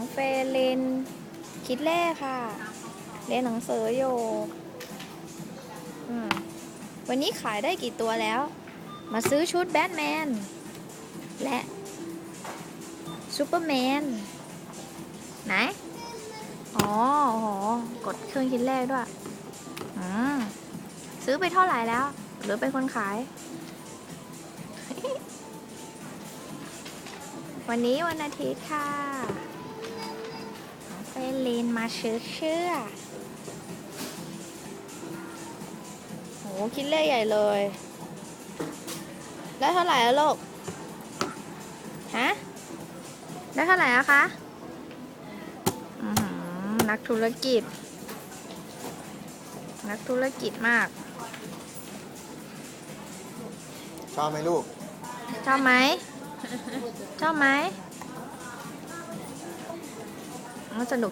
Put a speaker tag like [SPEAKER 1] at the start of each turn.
[SPEAKER 1] องเฟรนเรียนคิดเลขค่ะ เรียนหนังสืออยู่วันนี้ขายได้กี่ตัวแล้ว มาซื้อชุดแบทแมน และซูเปอร์แมน ไหน อ๋อโหกดเครื่องคิดเลขด้วยอืมซื้อไปเท่าไหร่แล้ว หรือเป็นคนขายวันนี้วันอาทิตย์ค่ะ เฟรนลินมาซื้อเชื่อโหคิดเลขใหญ่เลย ได้เท่าไหร่แล้วลูก ฮะ ได้เท่าไหร่อะคะอื้อหือนักธุรกิจ นักธุรกิจมาก
[SPEAKER 2] ชอบไหมลูก
[SPEAKER 1] ชอบไหม ชอบไหมมันสนุก